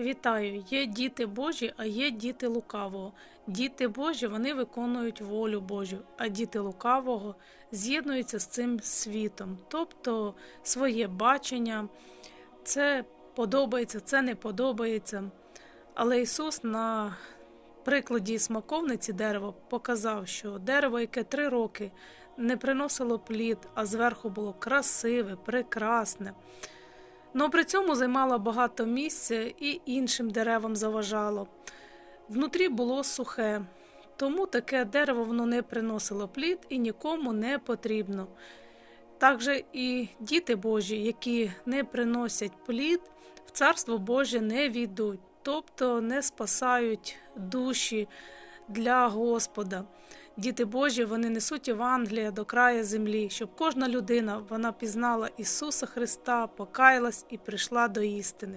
Вітаю! Є діти Божі, а є діти лукавого. Діти Божі вони виконують волю Божу, а діти лукавого з'єднуються з цим світом, тобто своє бачення, це подобається, це не подобається. Але Ісус на прикладі смаковниці дерева показав, що дерево, яке три роки не приносило плід, а зверху було красиве, прекрасне. Но при цьому займало багато місця і іншим деревам заважало. Внутрі було сухе, тому таке дерево воно не приносило плід і нікому не потрібно. Також і діти Божі, які не приносять плід, в Царство Боже не війдуть, тобто не спасають душі для Господа. Діти Божі вони несуть Євангелія до краю землі, щоб кожна людина вона пізнала Ісуса Христа, покаялась і прийшла до істини.